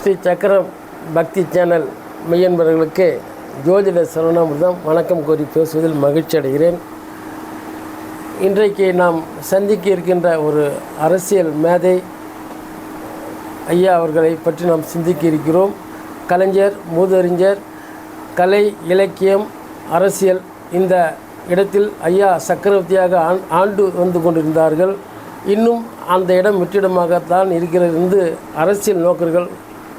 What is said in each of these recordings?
ஸ்ரீ சக்கர பக்தி சேனல் மெய்யன்பர்களுக்கு ஜோதிட சரணாமிர்தம். வணக்கம் கோரி பேசுவதில் மகிழ்ச்சி அடைகிறேன். இன்றைக்கு நாம் சந்திக்க இருக்கின்ற ஒரு அரசியல் மேதை ஐயா அவர்களை பற்றி நாம் சிந்திக்க இருக்கிறோம். கலைஞர் மூதறிஞர் கலை இலக்கியம் அரசியல் இந்த இடத்தில் ஐயா சக்கரவர்த்தியாக ஆண் ஆண்டு வந்து கொண்டிருந்தார்கள். இன்னும் அந்த இடம் வெற்றிடமாகத்தான் இருக்கிறது என்று அரசியல் நோக்கர்கள்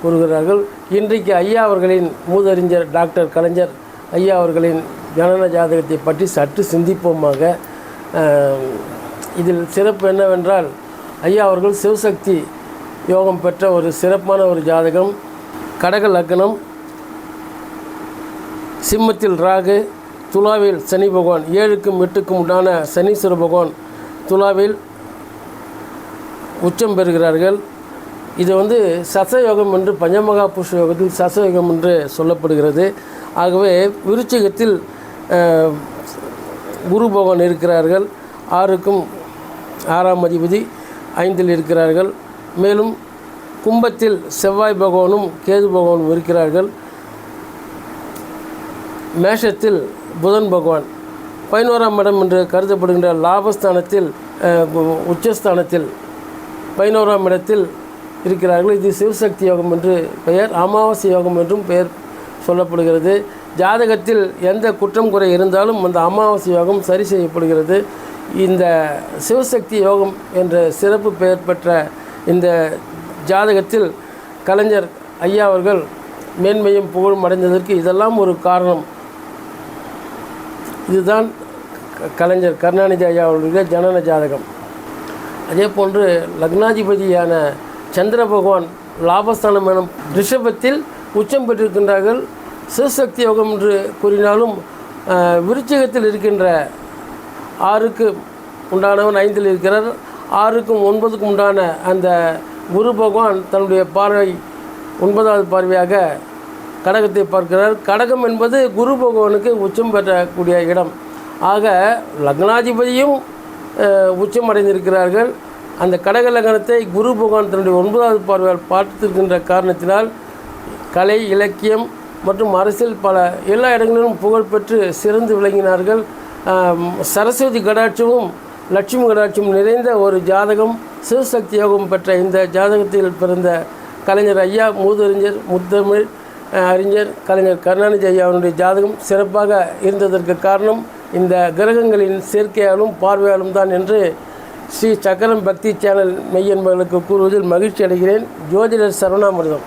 கூறுகிறார்கள். இன்றைக்கு ஐயா அவர்களின் மூதறிஞர் டாக்டர் கலைஞர் ஐயா அவர்களின் ஜனன ஜாதகத்தை பற்றி சற்று சிந்திப்போமாக இதில் சிறப்பு என்னவென்றால் ஐயா அவர்கள் சிவசக்தி யோகம் பெற்ற ஒரு சிறப்பான ஒரு ஜாதகம் கடக லக்னம் சிம்மத்தில் ராகு துலாவில் சனி பகவான் ஏழுக்கும் எட்டுக்கும் உண்டான சனீஸ்வர பகவான் துலாவில் உச்சம் பெறுகிறார்கள். இது வந்து சசயோகம் என்று பஞ்சமகா புருஷ யோகத்தில் சசயோகம் என்று சொல்லப்படுகிறது. ஆகவே விருச்சிகத்தில் குரு பகவான் இருக்கிறார்கள். ஆறுக்கும் ஆறாம் அதிபதி ஐந்தில் இருக்கிறார்கள். மேலும் கும்பத்தில் செவ்வாய் பகவானும் கேது பகவானும் இருக்கிறார்கள். மேஷத்தில் புதன் பகவான். பதினோராம் இடம் என்று கருதப்படுகின்ற லாபஸ்தானத்தில் உச்சஸ்தானத்தில் பதினோராம் இடத்தில் இருக்கிறார்கள். இது சிவசக்தி யோகம் என்று பெயர் அமாவாசை யோகம் என்றும் பெயர் சொல்லப்படுகிறது. ஜாதகத்தில் எந்த குற்றம் குறை இருந்தாலும் அந்த அமாவாசை யோகம் சரி செய்யப்படுகிறது. இந்த சிவசக்தி யோகம் என்ற சிறப்பு பெயர் பெற்ற இந்த ஜாதகத்தில் கலைஞர் ஐயா அவர்கள் மேன்மையும் புகழும் அடைந்ததற்கு இதெல்லாம் ஒரு காரணம். இதுதான் கலைஞர் கருணாநிதி ஐயா அவர்களுடைய ஜனன ஜாதகம். அதே போன்று லக்னாதிபதியான சந்திர பகவான் லாபஸ்தானம் எனும் ரிஷபத்தில் உச்சம் பெற்றிருக்கின்றார்கள். சிவசக்தி யோகம் என்று கூறினாலும் விருச்சிகத்தில் இருக்கின்ற ஆறுக்கு உண்டானவன் ஐந்தில் இருக்கிறார். ஆறுக்கும் ஒன்பதுக்கும் உண்டான அந்த குரு பகவான் தன்னுடைய பார்வை ஒன்பதாவது பார்வையாக கடகத்தை பார்க்கிறார். கடகம் என்பது குரு பகவானுக்கு உச்சம் பெறக்கூடிய இடம். ஆக லக்னாதிபதியும் உச்சம் அடைந்திருக்கிறார்கள். அந்த கடகலகணத்தை குரு பகவான் தன்னுடைய ஒன்பதாவது பார்வையால் பார்த்திருக்கின்ற காரணத்தினால் கலை இலக்கியம் மற்றும் அரசியல் பல எல்லா இடங்களிலும் புகழ்பெற்று சிறந்து விளங்கினார்கள். சரஸ்வதி கடாட்சமும் லட்சுமி கடாட்சமும் நிறைந்த ஒரு ஜாதகம் சிவசக்தி யோகம் பெற்ற இந்த ஜாதகத்தில் பிறந்த கலைஞர் ஐயா மூதறிஞர் முத்தமிழ் அறிஞர் கலைஞர் கருணாநிதி ஐயாவினுடைய ஜாதகம் சிறப்பாக இருந்ததற்கு காரணம் இந்த கிரகங்களின் சேர்க்கையாலும் பார்வையாலும் தான் என்று ஸ்ரீ சக்கரம் பக்தி சேனல் மெய்யன்பர்களுக்கு கூறுவதில் மகிழ்ச்சி அடைகிறேன். ஜோதிடர் சரவணாமிர்தம்